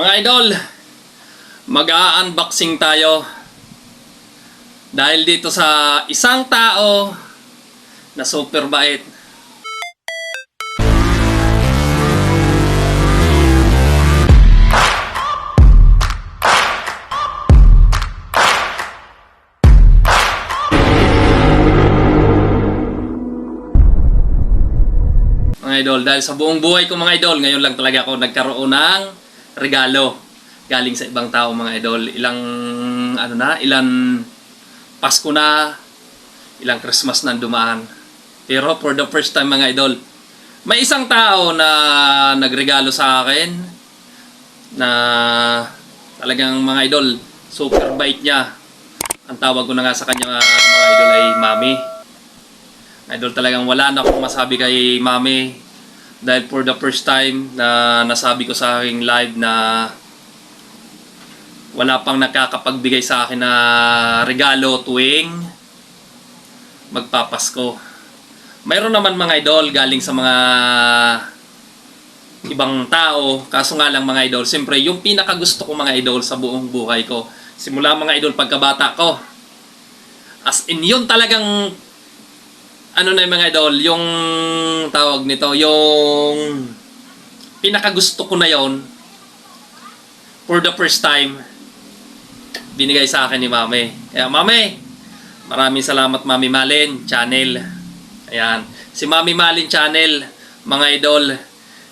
Mga idol, mag-a-unboxing tayo dahil dito sa isang tao na super bait. Mga idol, dahil sa buong buhay ko mga idol, ngayon lang talaga ako nagkaroon ng regalo galing sa ibang tao mga idol. Ilang ano na, ilang Pasko na, ilang Christmas na dumaan. Pero for the first time mga idol, may isang tao na nagregalo sa akin na talagang mga idol, super bait niya. Ang tawag ko na nga sa kanya mga idol ay Mami. Idol talagang wala na akong masabi kay Mami dahil for the first time na nasabi ko sa aking live na wala pang nakakapagbigay sa akin na regalo tuwing magpapasko. Mayroon naman mga idol galing sa mga ibang tao, kaso nga lang mga idol, siyempre yung pinakagusto ko mga idol sa buong buhay ko, simula mga idol pagkabata ko, as in yun talagang ano na yung mga idol, yung tawag nito, yung pinakagusto ko na yon for the first time binigay sa akin ni Mami. Kaya Mami, maraming salamat Mami Malin Channel. Ayan. Si Mami Malin Channel, mga idol,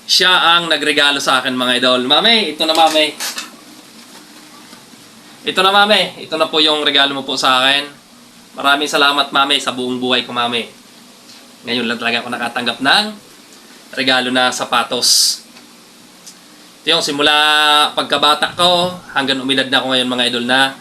siya ang nagregalo sa akin mga idol. Mami, ito na Mami. Ito na Mami. Ito na po yung regalo mo po sa akin. Maraming salamat Mami sa buong buhay ko Mami. Ngayon lang talaga ako nakatanggap ng regalo na sapatos. Ito yung simula pagkabata ko hanggang umilad na ako ngayon mga idol na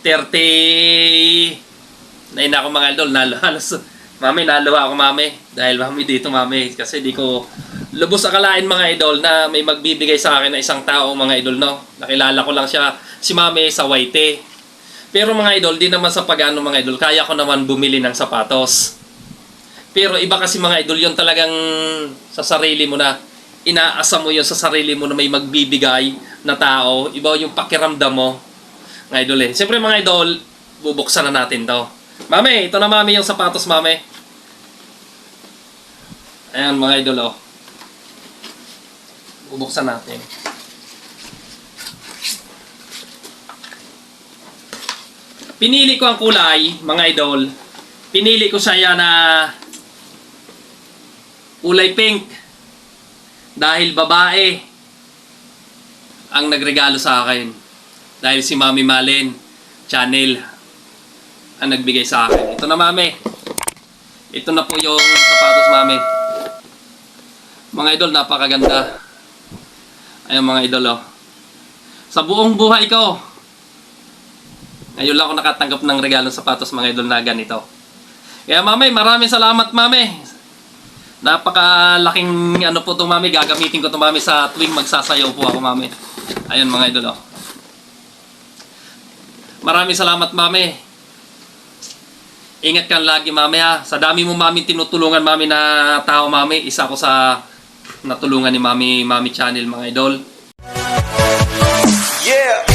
30 na ina ako mga idol. Nalo halos mami naluwa ako mami. Dahil mami dito mami. Kasi di ko lubos akalain mga idol na may magbibigay sa akin na isang tao mga idol no? Nakilala ko lang siya si mami sa Waite. Pero mga idol di naman sa pagano mga idol kaya ko naman bumili ng sapatos pero iba kasi mga idol yun talagang sa sarili mo na inaasa mo yun sa sarili mo na may magbibigay na tao. Iba yung pakiramdam mo. Mga idol eh. Siyempre mga idol, bubuksan na natin to. Mami, ito na mami yung sapatos mami. Ayan mga idol oh. Bubuksan natin. Pinili ko ang kulay, mga idol. Pinili ko siya na kulay pink dahil babae ang nagregalo sa akin. Dahil si Mami Malin channel ang nagbigay sa akin. Ito na Mami. Ito na po yung sapatos Mami. Mga idol, napakaganda. Ayun mga idol oh. Sa buong buhay ko, ngayon lang ako nakatanggap ng regalo sapatos mga idol na ganito. Kaya Mami, maraming salamat Mami Napakalaking ano po itong mami. Gagamitin ko itong mami sa tuwing magsasayaw po ako mami. Ayun mga idol oh. Maraming salamat mami. Ingat ka lagi mami ha. Sa dami mo mami tinutulungan mami na tao mami. Isa ko sa natulungan ni mami mami channel mga idol. Yeah.